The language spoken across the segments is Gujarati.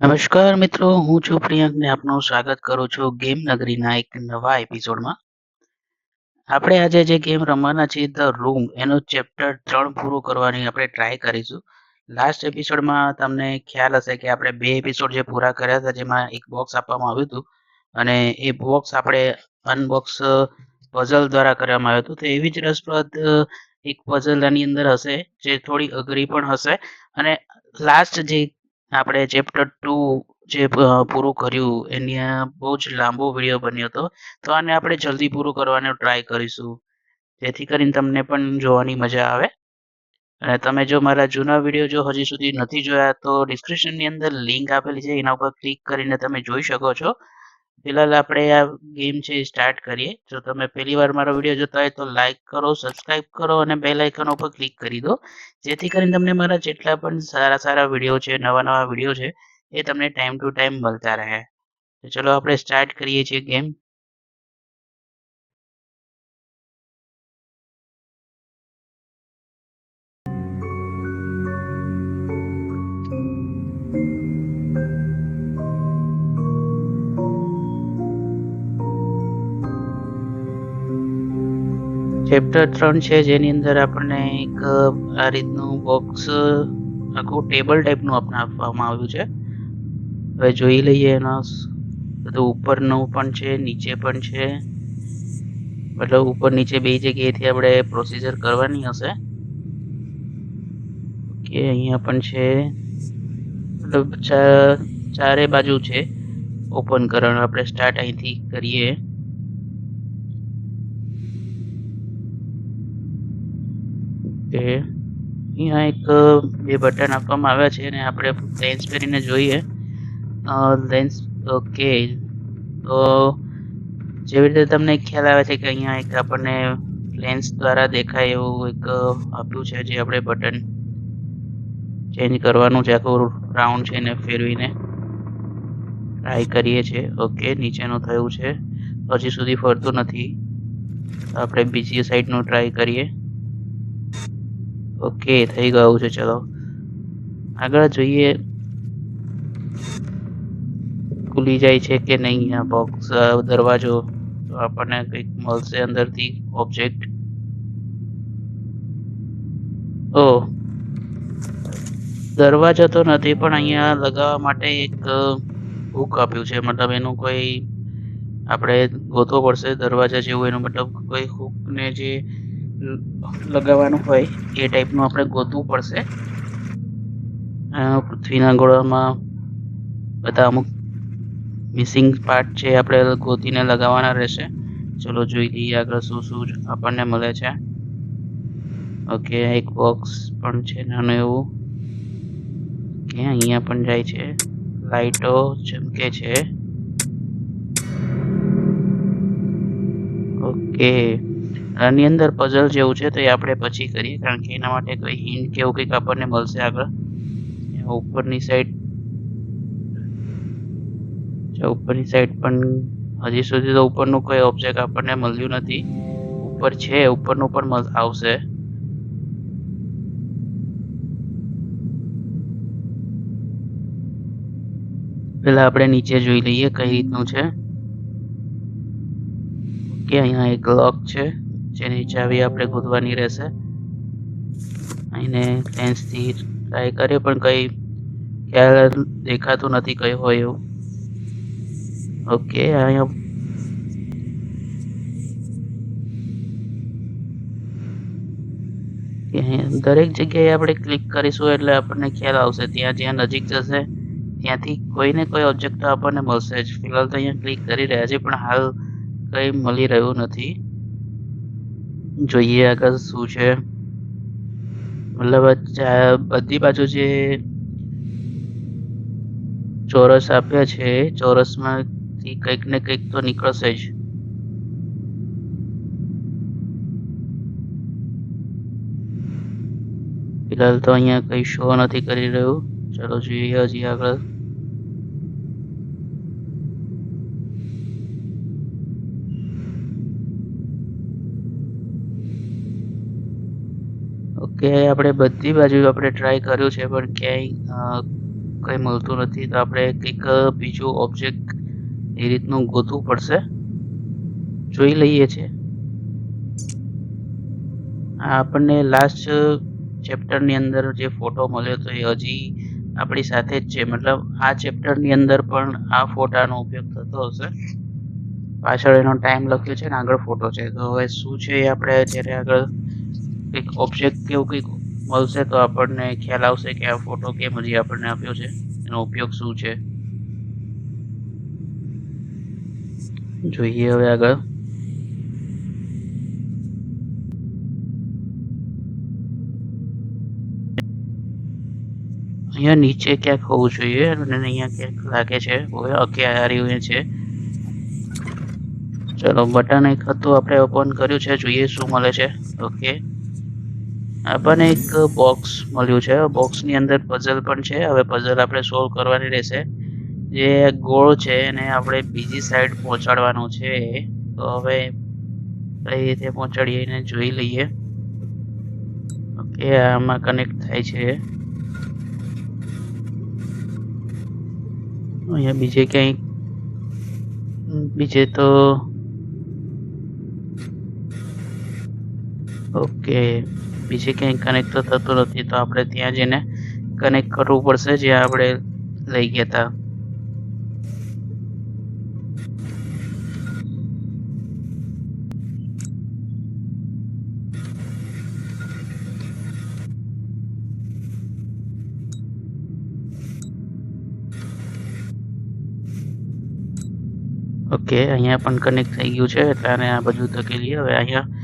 નમસ્કાર મિત્રો, હું છું પ્રિયંક આપનું સ્વાગત કરું છું ગેમ નગરીના એક નવા એપિસોડમાં આપણે આજે જે ગેમ રમવાના છીએ ધ રૂમ એનો ચેપ્ટર ત્રણ પૂરું કરવાની આપણે ટ્રાય કરીશું. લાસ્ટ એપિસોડમાં તમને ખ્યાલ હશે કે આપણે બે એપિસોડ જે પૂરા કર્યા હતા, જેમાં એક બોક્સ આપવામાં આવ્યું હતું અને એ બોક્સ આપણે અનબોક્સ પઝલ દ્વારા કરવામાં આવ્યું હતું. તો એવી જ રસપ્રદ એક પઝલ આની અંદર હશે, જે થોડી અઘરી પણ હશે અને લાસ્ટ જે આપણે ચેપ્ટર ટુ જે પૂરું કર્યું, એની બહુ જ લાંબો વીડિયો બન્યો હતો. તો આને આપણે જલ્દી પૂરું કરવાનો ટ્રાય કરીશું. જેથી કરીને તમને પણ જોવાની મજા આવે. અને તમે જો મારા જૂના વીડિયો જો હજી સુધી નથી જોયા, તો ડિસ્ક્રિપ્શનની અંદર લિંક આપેલી છે. એના ઉપર ક્લિક કરીને તમે જોઈ શકો છો. ફિલહાલ આપણે આ ગેમ છે સ્ટાર્ટ કરીએ. જો તમે પહેલી વાર મારો વીડિયો જોતા હોય તો લાઈક કરો સબસ્ક્રાઇબ કરો અને બેલ આઇકન ઉપર ક્લિક કરી દો. જેથી કરીને તમને મારા જેટલા પણ સારા સારા વીડિયો છે, નવા નવા વીડિયો છે, એ તમને ટાઈમ ટુ ટાઈમ મળતા રહે. તો ચલો આપણે સ્ટાર્ટ કરીએ છીએ ગેમ. ચેપ્ટર ત્રણ છે, જેની અંદર આપણને એક આ રીતનું બોક્સ આખું ટેબલ ટાઈપનું આપણે આપવામાં આવ્યું છે. હવે જોઈ લઈએ એનો બધું ઉપરનું પણ છે, નીચે પણ છે. મતલબ ઉપર નીચે બે જગ્યાએથી આપણે પ્રોસીજર કરવાની હશે. ઓકે, અહીંયા પણ છે. મતલબ ચારે બાજુ છે. ઓપન કરવાનું, આપણે સ્ટાર્ટ અહીંથી કરીએ. કે અહીંયા એક બે બટન આપવામાં આવ્યા છે અને આપણે લેન્સ પહેરીને જોઈએ. લેન્સ ઓકે તો જેવી રીતે તમને ખ્યાલ આવે છે કે અહીંયા એક આપણને લેન્સ દ્વારા દેખાય એવું એક આપ્યું છે જે આપણે બટન ચેન્જ કરવાનું છે, આખું રાઉન્ડ છે એને ફેરવીને ટ્રાય કરીએ છીએ. ઓકે નીચેનું થયું છે. હજી સુધી ફરતું નથી. આપણે બીજી સાઈડનું ટ્રાય કરીએ. ઓકે, થઈ ગયું છે, ચલો. આગળ જોઈએ. ખુલી જાય છે કે નહીં આ બોક્સ દરવાજો? તો આપણને કંઈક મળશે અંદરથી ઓબ્જેક્ટ ઓ. દરવાજો તો નથી, પણ અહીંયા લગાવવા માટે એક હુક આપ્યું છે. મતલબ એનું કોઈ, આપણે ગોતવો પડશે દરવાજા જેવું, એનું મતલબ કોઈ હુકને જે લગાવવાનું હોય એ ટાઈપનું આપણે ગોતવું પડશે. પૃથ્વીના ગોળામાં બધા અમુક મિસિંગ પાર્ટ છે આપણે ગોતીને લગાવવાના રહેશે. ચલો જોઈ લઈએ આગળ શું શું આપણને મળે છે. ઓકે, એક બોક્સ પણ છે નાનું એવું. કે અહીંયા પણ જાય છે. લાઈટો ચમકે છે. ઓકે. આની અંદર પઝલ જેવું છે, તો એ આપણે પછી કરીએ, કારણ કે એના માટે કોઈ હિન્ટ કે એવું કંઈક આપણને મળશે આગળ. ઉપરની સાઈડ ઉપરની સાઈડ પણ હજી સુધી તો ઉપરનું કોઈ ઓબ્જેક્ટ આપણને મળ્યું નથી. ઉપર છે, ઉપરનું પણ આવશે. પેલા આપણે નીચે જોઈ લઈએ કઈ રીતનું છે. કે અહીંયા એક લોક છે. જેની ચાવી આપણે ગોતવાની રહેશે. અહીંને લેન્સથી ટ્રાય કરીએ, પણ કંઈ ખ્યાલ દેખાતું નથી કઈ હોય એવું. ઓકે અહીંયા દરેક જગ્યાએ આપણે ક્લિક કરીશું એટલે આપણને ખ્યાલ આવશે. ત્યાં જ્યાં નજીક જશે, ત્યાંથી કોઈને કોઈ ઓબ્જેક્ટ આપણને મળશે જ. ફિલહાલ તો અહીંયા ક્લિક કરી રહ્યા છે પણ હાલ કંઈ મળી રહ્યું નથી. જોઈએ આગળ શું છે. મતલબ બધી બાજુ જે ચોરસ આપ્યા છે, ચોરસમાંથી કંઈક ને કંઈક તો નીકળશે જ. ફિલહાલ તો અહીંયા કંઈ શો નથી કરી રહ્યું. ચલો જોઈએ હજી આગળ. ઓકે આપણે બધી બાજુ આપણે ટ્રાય કર્યું છે, પણ ક્યાંય કંઈ મળતું નથી. તો આપણે કંઈક બીજું ઓબ્જેક્ટ એ રીતનું ગોતવું પડશે. જોઈ લઈએ છે. આ આપણને લાસ્ટ ચેપ્ટરની અંદર જે ફોટો મળ્યો તો એ હજી આપણી સાથે જ છે. મતલબ આ ચેપ્ટરની અંદર પણ આ ફોટાનો ઉપયોગ થતો હશે. પાછળ એનો ટાઈમ લખ્યો છે ને આગળ ફોટો છે. તો હવે શું છે એ આપણે જ્યારે આગળ કંઈક ઓબ્જેક્ટ કે એવું કંઈક મળશે તો આપણને ખ્યાલ આવશે કે આ ફોટો કેમ હજી આપણને આપ્યો છે. એનો ઉપયોગ શું છે? જોઈએ હવે આગળ. અહીંયા નીચે ક્યાંક હોવું જોઈએ અને અહીંયા ક્યાંક લાગે છે. ઓકે હારી હોય છે. ચલો બટન એક હતું, આપણે ઓપન કર્યું છે. જોઈએ શું મળે છે. ઓકે આપણને એક બોક્સ મળ્યું છે. બોક્સની અંદર પઝલ પણ છે. હવે પઝલ આપણે સોલ્વ કરવાની રહેશે. જે ગોળ છે એને આપણે બીજી સાઈડ પહોંચાડવાનું છે. તો હવે કઈ રીતે પહોંચાડીએ એને જોઈ લઈએ. ઓકે આમાં કનેક્ટ થાય છે. અહીંયા બીજે ક્યાંય, બીજે તો ઓકે બીજે ક્યાંય કનેક્ટ તો થતું નથી, તો આપણે ત્યાં જઈને કનેક્ટ કરવું પડશે જ્યાં આપણે લઈ ગયા હતા ઓકે અહીંયા પણ કનેક્ટ થઈ ગયું છે, એટલે આ બાજુ ધકેલીએ. હવે અહીંયા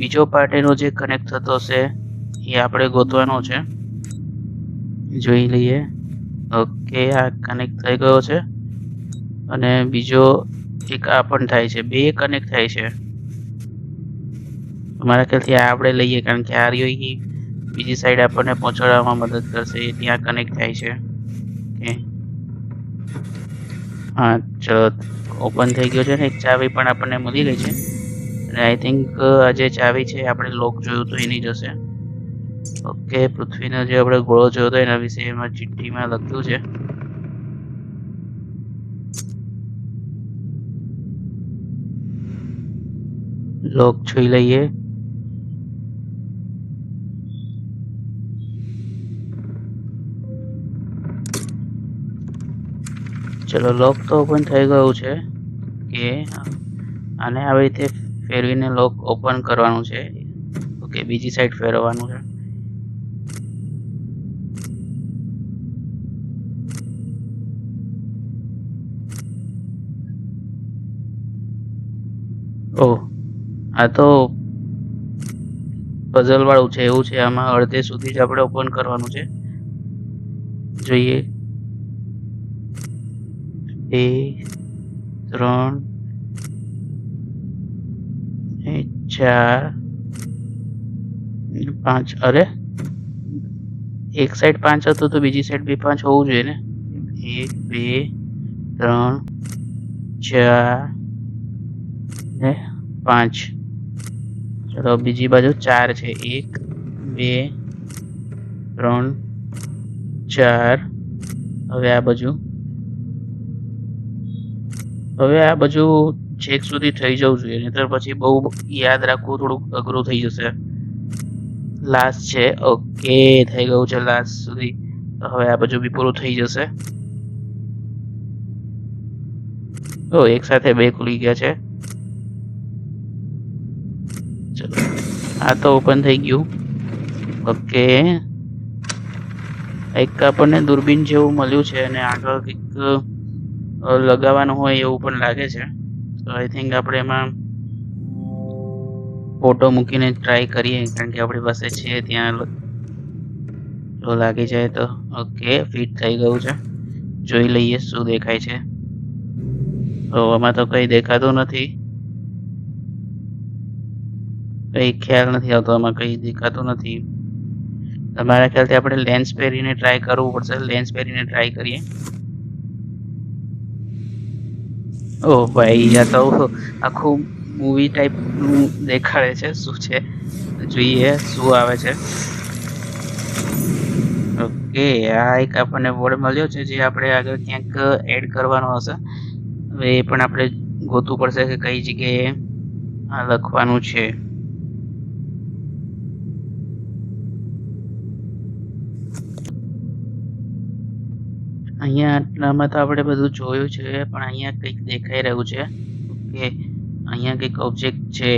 બીજો પાર્ટીનો જે કનેક્ટ થતો હશે, એ આપણે ગોતવાનો છે. જોઈ લઈએ. ઓકે આ કનેક્ટ થઈ ગયો છે. અને બીજો એક આ પણ થાય છે. બે કનેક્ટ થાય છે. મારા ખ્યાલથી આ આપણે લઈએ, કારણ કે આ રહ્યો એ બીજી સાઈડ આપણને પહોંચાડવામાં મદદ કરશે. ત્યાં કનેક્ટ થાય છે. ઓકે હા, ચલો ઓપન થઈ ગયો છે ને. એક ચાવી પણ આપણને મળી ગઈ છે. અને આઈ થિંક આ જે ચાવી છે, આપણે લોક જોયું તો એની જશે ઓકે, પૃથ્વીનો જે આપણે ગોળો જોયો હતો, એના વિશે એમાં ચિઠ્ઠીમાં લખ્યું છે. લોક જોઈ લઈએ. ચલો, લોક તો ઓપન થઈ ગયું છે, કે આને આવી રીતે ફેરવીને લોક ઓપન કરવાનું છે. ઓકે બીજી સાઈડ ફેરવવાનું છે. ઓહ આ તો પઝલ વાળું છે, એવું છે. આમાં અડધે સુધી જ આપણે ઓપન કરવાનું છે. જોઈએ. બે ત્રણ ને ચાર પાંચ. અરે, એક સાઈડ પાંચ હતું તો બીજી સાઈડ બી પાંચ હોવું જોઈએ ને? એક, બે, ત્રણ, ચાર, ને પાંચ. ચલો, બીજી બાજુ ચાર છે. એક, બે, ત્રણ, ચાર. હવે આ બાજુ. હવે આ બાજુ છેક સુધી થઈ જવું જોઈએ, નહીતર પછી બહુ યાદ રાખવું થોડુંક અઘરું થઈ જશે. લાસ્ટ છે ઓકે થઈ ગયું છે લાસ્ટ સુધી. હવે આ બાજુ બી પૂરું થઈ જશે. ઓ એક સાથે બે ખુલી ગયા છે. ચલો, આ તો ઓપન થઈ ગયું. ઓકે એક આપણને દૂરબીન જેવું મળ્યું છે અને આગળ કંઈક લગાવવાનું હોય એવું પણ લાગે છે. તો આઈ થિંક આપણે એમાં ફોટો મૂકીને ટ્રાય કરીએ, કારણ કે આપણી પાસે છે, ત્યાં જો લાગી જાય તો ઓકે ફિટ થઈ ગયું છે. જોઈ લઈએ શું દેખાય છે. તો આમાં તો કંઈ દેખાતું નથી. કંઈ ખ્યાલ નથી આવતો, આમાં કંઈ દેખાતું નથી. તમારા ખ્યાલથી આપણે લેન્સ પહેરીને ટ્રાય કરવું પડશે. લેન્સ પહેરીને ટ્રાય કરીએ. ઓ ભાઈ આ તો આખું મૂવી ટાઈપનું દેખાડે છે શું છે? જોઈએ શું આવે છે. ઓકે આ એક આપણને વર્ડ મળ્યો છે જે આપણે આગળ ક્યાંક એડ કરવાનો હશે. હવે એ પણ આપણે ગોતવું પડશે કે કઈ જગ્યાએ આ લખવાનું છે. અહીંયા આટલામાં તો આપણે બધું જોયું છે, પણ અહીંયા કંઈક દેખાઈ રહ્યું છે. કે અહીંયા કંઈક ઓબ્જેક્ટ છે.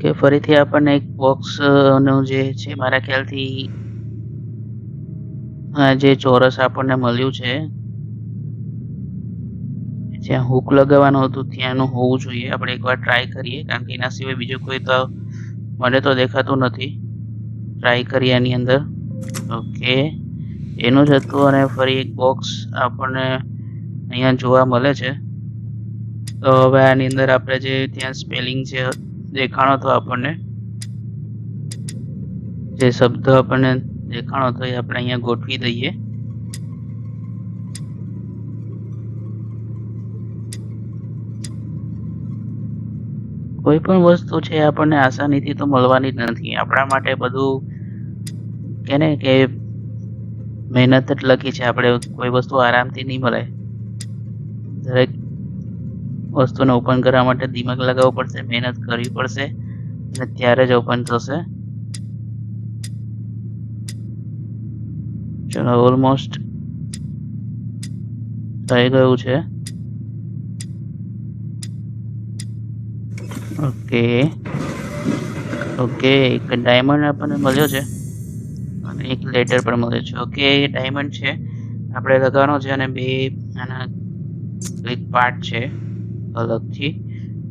કે ફરીથી આપણને એક બોક્સનું જે છે, મારા ખ્યાલથી જે ચોરસ આપણને મળ્યું છે, જ્યાં હુક લગાવવાનું હતું, ત્યાંનું હોવું જોઈએ. આપણે એકવાર ટ્રાય કરીએ, કારણ કે એના સિવાય બીજું કોઈ તો મને તો દેખાતું નથી. ટ્રાય કરીએ એની અંદર. ઓકે. એનું જ હતું અને ફરી એક બોક્સ આપણને અહીંયા જોવા મળે છે. તો હવે આની અંદર આપણે જે ત્યાં સ્પેલિંગ છે દેખાણો હતો આપણને જે શબ્દ આપણને દેખાણો હતો એ આપણે અહીંયા ગોઠવી દઈએ. કોઈ પણ વસ્તુ છે આપણને આસાનીથી તો મળવાની જ નથી. આપણા માટે બધું કે ને કે મહેનત જ લખી છે. આપણે કોઈ વસ્તુ આરામથી નહીં મળે. દરેક વસ્તુને ઓપન કરવા માટે દિમાગ લગાવવું પડશે, મહેનત કરવી પડશે અને ત્યારે જ ઓપન થશે. ચલો ઓલમોસ્ટ થઈ ગયું છે. ઓકે ઓકે એક ડાયમંડ આપણને મળ્યો છે. અને એક લેટર પણ મળે છે. ઓકે એ ડાયમંડ છે. આપણે લગાવવાનો છે અને બે આના એક પાર્ટ છે અલગથી.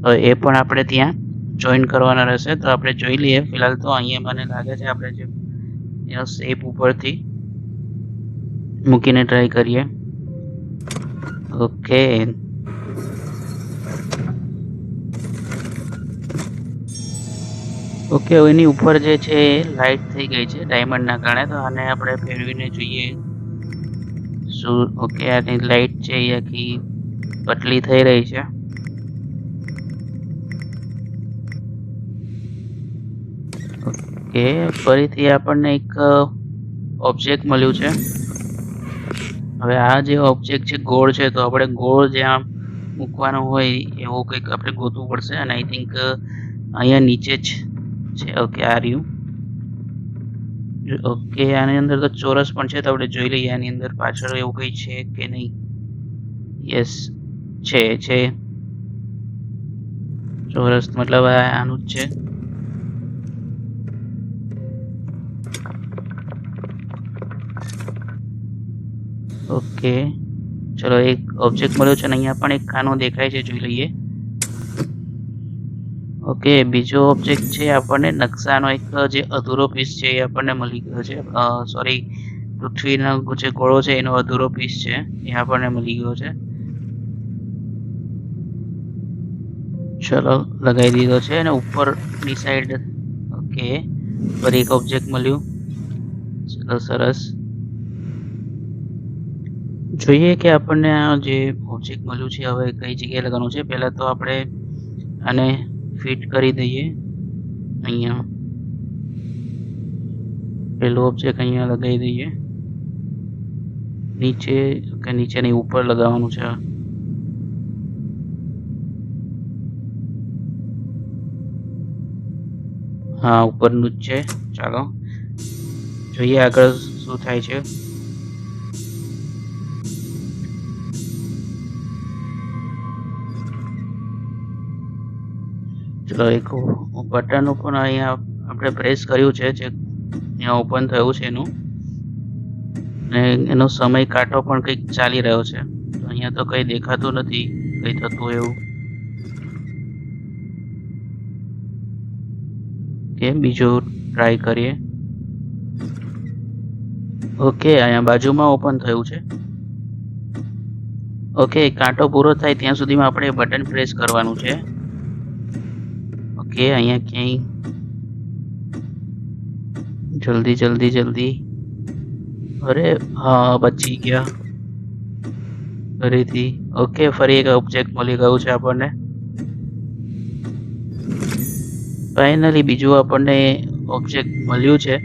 તો એ પણ આપણે ત્યાં જોઈન કરવાના રહેશે. તો આપણે જોઈ લઈએ. ફિલહાલ તો અહીંયા મને લાગે છે આપણે જે શેપ ઉપરથી મૂકીને ટ્રાય કરીએ. ઓકે ઓકે એની ઉપર જે છે લાઇટ થઈ ગઈ છે ડાયમંડના કારણે. તો આને આપણે ફેરવીને જોઈએ. શું, ઓકે, આની લાઇટ છે એ આખી પતલી થઈ રહી છે. ઓકે, ફરીથી આપણને એક ઓબ્જેક્ટ મળ્યું છે. હવે આ જે ઓબ્જેક્ટ છે, ગોળ છે, તો આપણે ગોળ જ્યાં મૂકવાનો હોય, એવું કંઈક આપણે ગોતવું પડશે. અને આઈ થિંક અહીંયા નીચે જ છે. ઓકે આ રહ્યું ઓકે આની અંદર તો ચોરસ પણ છે, તો આપણે જોઈ લઈએ આની અંદર પાછળ એવું કંઈ છે કે નહીં. યસ છે છે. ચોરસ મતલબ આનું જ છે. ઓકે ચલો એક ઓબ્જેક્ટ મળ્યો છે અને અહીંયા પણ એક ખાનો દેખાય છે, જોઈ લઈએ. ઓકે, બીજો ઓબ્જેક્ટ છે આપણને નકશાનો એક જે અધૂરો પીસ છે એ આપણને મળી ગયો છે. સોરી પૃથ્વીનો જે ગોળો છે એનો અધૂરો પીસ છે, એ આપણને મળી ગયો છે. ચલો, લગાવી દીધો છે અને ઉપરની સાઈડ ઓકે ફરી એક ઓબ્જેક્ટ મળ્યું. ચલો, સરસ. જોઈએ કે આપણને આ જે ઓબ્જેક્ટ મળ્યું છે, હવે કઈ જગ્યાએ લગાવવાનું છે. પહેલાં તો આપણે આને ફિટ કરી દઈએ. અહીંયા. પેલો ઓબ્જેક્ટ અહીંયા લગાવી દઈએ. નીચે કે નીચેની ઉપર લગાવવાનું છે હા, ઉપરનું જ છે. ચાલો. જોઈએ આગળ શું થાય છે. એક બટન ઉપર અહીંયા આપણે પ્રેસ કર્યું છે, જે અહીંયા ઓપન થયું છે એનું. ને એનો સમય કાંટો પણ કંઈક ચાલી રહ્યો છે. અહીંયા તો કંઈ દેખાતું નથી, કંઈ થતું એવું. કે બીજું ટ્રાય કરીએ. ઓકે, અહીંયા બાજુમાં ઓપન થયું છે. ઓકે, કાંટો પૂરો થાય ત્યાં સુધીમાં આપણે બટન પ્રેસ કરવાનું છે. ઓકે અહીંયા ક્યાંય જલ્દી જલ્દી જલ્દી અરે હા બચી ગયા ફરીથી ઓકે ફરી એક ઓબ્જેક્ટ મળી ગયું છે આપણને ફાઇનલી બીજું આપણને ઓબ્જેક્ટ મળ્યું છે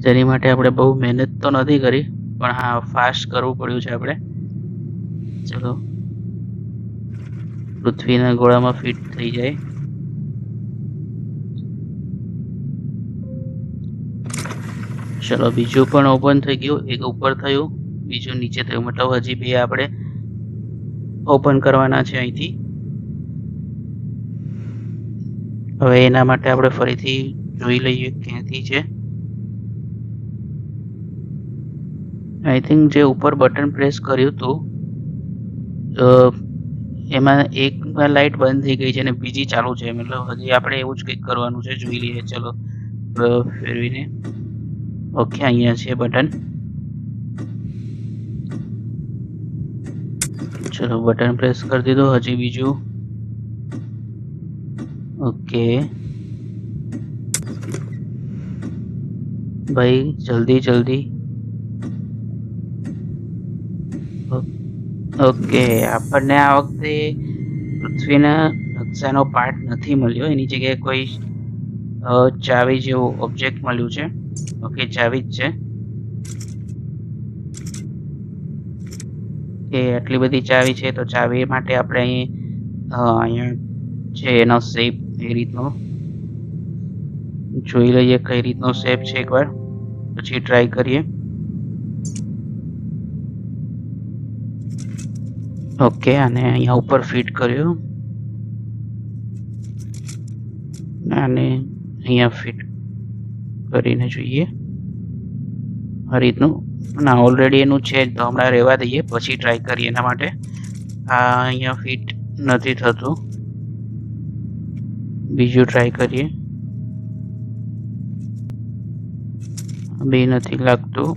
જેની માટે આપણે બહુ મહેનત તો નથી કરી પણ હા ફાસ્ટ કરવું પડ્યું છે આપણે ચલો પૃથ્વીના ગોળામાં ફિટ થઈ જાય. ચલો, બીજું પણ ઓપન થઈ ગયું. એક ઉપર થયું. બીજું નીચે થયું. મતલબ હજી બે આપણે ઓપન કરવાના છે અહીંથી. હવે એના માટે આપણે ફરીથી જોઈ લઈએ ક્યાંથી છે. આઈ થિંક જે ઉપર બટન પ્રેસ કર્યું હતું એમાં એક લાઇટ બંધ થઈ ગઈ છે અને બીજી ચાલુ છે. મતલબ હજી આપણે એવું જ કંઈક કરવાનું છે. જોઈ લઈએ. ચલો. ફેરવીને. ઓકે અહીંયા છે બટન ચલો બટન પ્રેસ કરી દીધો. હજી બીજું. ઓકે ભાઈ, જલ્દી જલ્દી. ઓકે આપણને આ વખતે પૃથ્વીના નકશાનો પાર્ટ નથી મળ્યો. એની જગ્યાએ કોઈ ચાવી જેવું ઓબ્જેક્ટ મળ્યું છે? ઓકે ચાવી જ છે. કે આટલી બધી ચાવી છે, તો ચાવી માટે આપણે અહીં અહીંયા છે એનો શેપ એ રીતનો? જોઈ લઈએ કઈ રીતનો શેપ છે એકવાર. પછી ટ્રાય કરીએ. ઓકે, અને અહીંયા ઉપર ફિટ કર્યું. અને અહીંયા ફિટ કરીને જોઈએ. આ રીતનું. ના ઓલરેડી એનું છે, તો હમણાં રહેવા દઈએ, પછી ટ્રાય કરીએ એના માટે. આ અહીંયા ફિટ નથી થતું. બીજું ટ્રાય કરીએ. બે નથી લાગતું.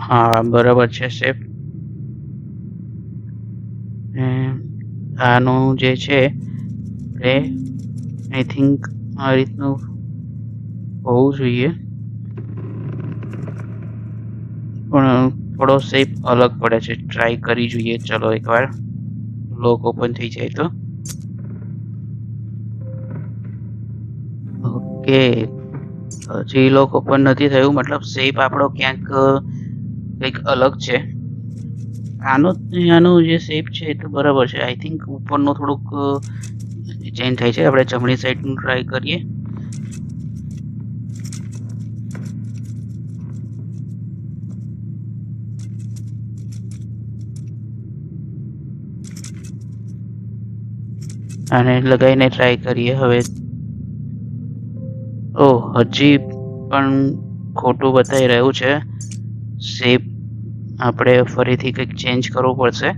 હા, બરાબર છે શેપ આનું જે છે એ આઈ થિંક આ રીતનું હોવું જોઈએ. પણ થોડો શેપ અલગ પડે છે. ટ્રાય કરી જોઈએ. ચલો એકવાર. લોક ઓપન થઈ જાય તો. ઓકે. હજી લોક ઓપન નથી થયું. મતલબ શેપ આપણો ક્યાંક કંઈક અલગ છે. આનો આનો જે શેપ છે એ તો બરાબર છે. આઈ થિંક ઉપરનું થોડુંક ચેન્જ થાય છે. આપણે જમણી સાઈડનું ટ્રાય કરીએ. અને લગાવીને ટ્રાય કરીએ હવે. ઓ હજી પણ ખોટું બતાવી રહ્યું છે. શેપ આપણે ફરીથી કંઈક ચેન્જ કરવું પડશે.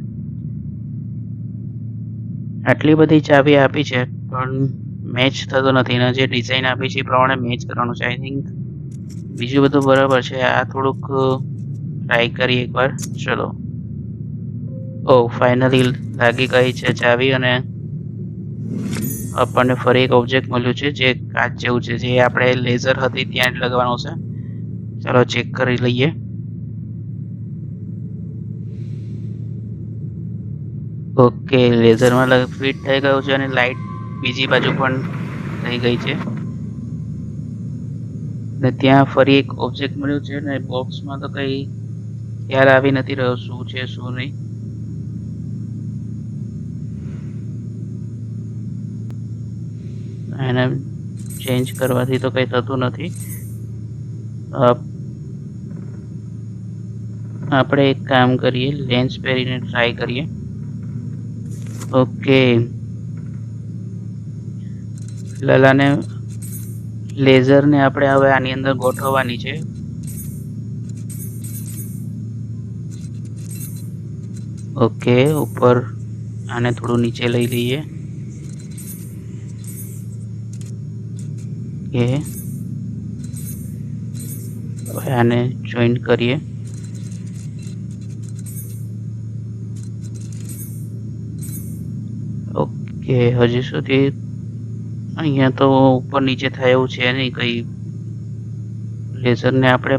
આટલી બધી ચાવી આપી છે, પણ મેચ થતો નથી. એના જે ડિઝાઇન આપી છે, એ પ્રમાણે મેચ કરવાનું છે. આઈ થિંક બીજું બધું બરાબર છે. આ થોડુંક ટ્રાય કરીએ એકવાર. ચલો. ઓ ફાઇનલી લાગી ગઈ છે ચાવી અને આપણને ફરી એક ઓબ્જેક્ટ મળ્યું છે, જે કાચ જેવું છે, જે આપણે લેઝર હતી ત્યાં જ લગાવવાનું છે. ચાલો ચેક કરી લઈએ. ઓકે, લેઝરમાં ફિટ થઈ ગયું છે અને લાઇટ બીજી બાજુ પણ થઈ ગઈ છે. ને ત્યાં ફરી એક ઓબ્જેક્ટ મળ્યું છે ને બોક્સમાં તો કંઈ ખ્યાલ આવી નથી રહ્યો શું છે, શું નહીં. એને ચેન્જ કરવાથી તો કંઈ થતું નથી. આપણે એક કામ કરીએ, લેન્સ પહેરીને ટ્રાય કરીએ. ઓકે લલાને લેઝરને આપણે હવે આની અંદર ગોઠવવાની છે. ઓકે ઉપર આને થોડું નીચે લઈ લઈએ. કે હવે આને જોઈન્ટ કરીએ. ઓકે હજી સુધી અહીંયા તો ઉપર નીચે થાય એવું છે નહીં કંઈ. લેઝરને આપણે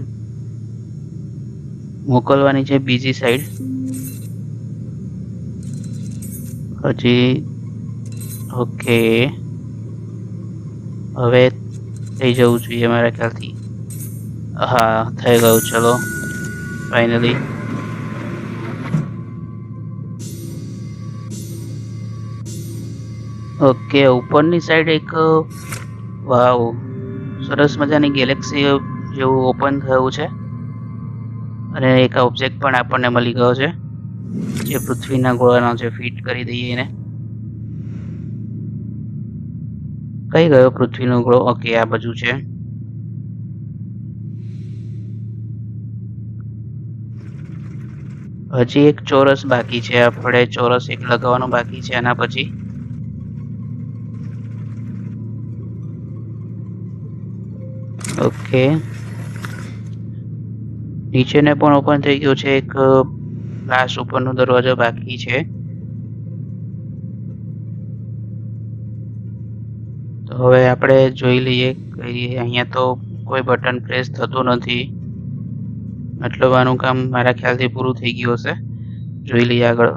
મોકલવાની છે બીજી સાઈડ. હજી, ઓકે. હવે થઈ જવું જોઈએ મારા ખ્યાલથી. હા, થઈ ગયું, ચલો. ફાઇનલી ઓકે, ઉપરની સાઈડ એક, વાવ, સરસ મજાની ગેલેક્સી જેવું ઓપન થયું છે. અને એક ઓબ્જેક્ટ પણ આપણને મળી ગયો છે, જે પૃથ્વીના ગોળાનો છે ફિટ કરી દઈએ એને. કઈ ગયો પૃથ્વીનો ગોળો? ઓકે, આ બાજુ છે. હજી એક ચોરસ બાકી છે આપણે ચોરસ એક લગાવવાનો બાકી છે એના પછી ઓકે. નીચેને પણ ઓપન થઈ ગયું છે એક લાસ્ટ ઉપરનો દરવાજો બાકી છે. તો હવે આપણે જોઈ લઈએ અહીંયા તો કોઈ બટન પ્રેસ થતું નથી. મતલબ આનું કામ મારા ખ્યાલથી પૂરું થઈ ગયું હશે. જોઈ લઈએ આગળ.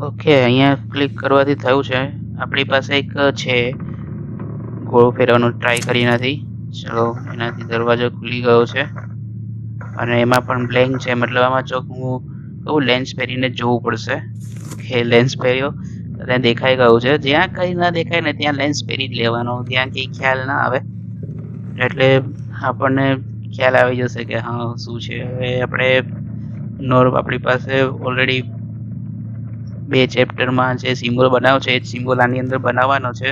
ઓકે, અહીંયા ક્લિક કરવાથી થયું છે. આપણી પાસે એક છે. ગોળ ફેરવાનું ટ્રાય કરી નથી. ચલો એનાથી દરવાજો ખુલી ગયો છે. અને એમાં પણ બ્લેન્ક છે. મતલબ આમાં ચોક હું કહું લેન્સ પહેરીને જોવું પડશે. કે લેન્સ પહેર્યો અને દેખાઈ ગયું છે. જ્યાં કંઈ ના દેખાય ને ત્યાં લેન્સ પહેરી જ લેવાનો. ત્યાં કંઈ ખ્યાલ ના આવે. એટલે આપણને ખ્યાલ આવી જશે કે હા, શું છે? હવે આપણે નોર આપણી પાસે ઓલરેડી બે ચેપ્ટરમાં જે સિમ્બોલ બનાવ છે, એ જ સિમ્બોલ આની અંદર બનાવવાનો છે.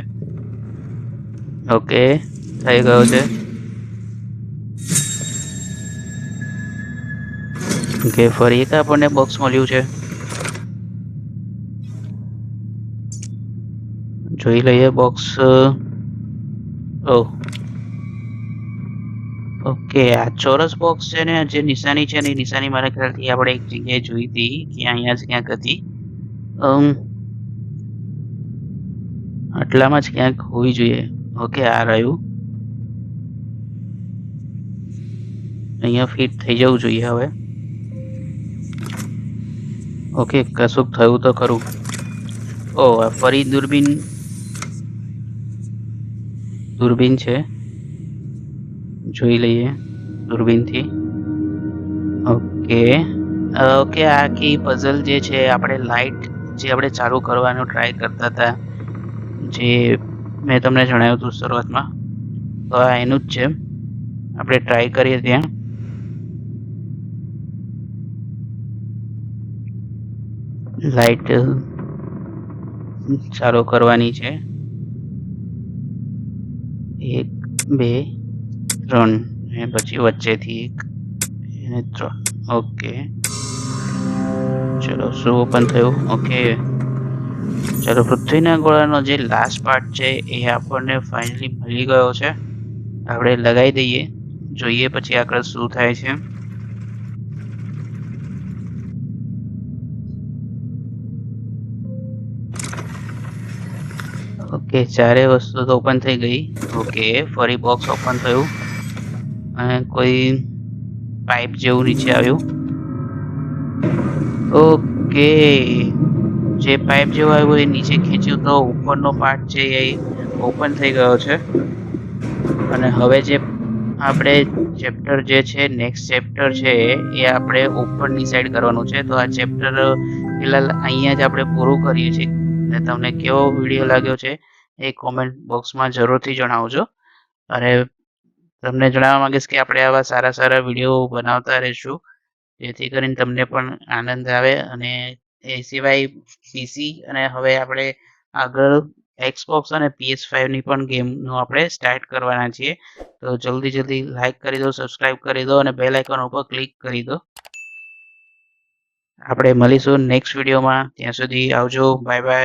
ઓકે થઈ ગયો છે. ઓકે ફરી એક આપણને બોક્સ મળ્યું છે. જોઈ લઈએ બોક્સ ઓહ. ઓકે આ ચોરસ બોક્સ છે ને, જે નિશાની છે ને, એ નિશાની મારા ખ્યાલથી આપણે એક જગ્યાએ જોઈ હતી, કે અહીંયા જ ક્યાંક હતી. આટલામાં જ ક્યાંક હોવી જોઈએ. ઓકે, આ રહ્યું. અહીંયા ફિટ થઈ જવું જોઈએ હવે. ઓકે, કશુંક થયું તો ખરું. ઓ ફરી દૂરબીન. દૂરબીન છે. જોઈ લઈએ દૂરબીનથી. ઓકે ઓકે આખી પઝલ જે છે, આપણે લાઇટ જે આપણે ચાલુ કરવાનો ટ્રાય કરતા હતા, જે મેં તમને જણાવ્યું હતું શરૂઆતમાં. તો આ એનું જ છે. આપણે ટ્રાય કરીએ ત્યાં. લાઇટ ચાલુ કરવાની છે. એક, બે, ત્રણ પછી વચ્ચેથી એક ત્રણ. ઓકે ચલો, શું ઓપન થયું? ઓકે ચલો, પૃથ્વીના ગોળાનો જે લાસ્ટ પાર્ટ છે એ આપણને ફાઇનલી મળી ગયો છે. આપણે લગાવી દઈએ, જોઈએ પછી આગળ શું થાય છે. ઓકે ચારે વસ્તુ તો ઓપન થઈ ગઈ. ઓકે ફરી બોક્સ ઓપન થયું. અને કોઈ પાઇપ જેવું નીચે આવ્યું. ઓકે જે પાઇપ જેવો આવ્યો એ નીચે ખેંચ્યું તો ઉપરનો પાર્ટ છે એ ઓપન થઈ ગયો છે. અને હવે જે આપણે ચેપ્ટર જે છે નેક્સ્ટ ચેપ્ટર છે, એ આપણે ઉપરની સાઈડ કરવાનું છે. તો આ ચેપ્ટર ફિલહાલ અહીંયા જ આપણે પૂરું કરીએ છીએ. અને તમને કેવો વીડિયો લાગ્યો છે એ કોમેન્ટ બોક્સમાં જરૂરથી જણાવજો. અને તમને જણાવવા માંગીશ કે આપણે આવા સારા સારા વીડિયો બનાવતા રહીશું. જેથી કરીને તમને પણ આનંદ આવે અને એ સિવાય પીસી અને હવે આપણે આગળ એક્સબોક્સ અને પીએસ ફાઇવની પણ ગેમનો આપણે સ્ટાર્ટ કરવાના છીએ. તો જલ્દી જલ્દી લાઇક કરી દો સબસ્ક્રાઈબ કરી દો અને બેલ આઇકન ઉપર ક્લિક કરી દો. આપણે મળીશું નેક્સ્ટ વિડીયોમાં ત્યાં સુધી આવજો. Bye bye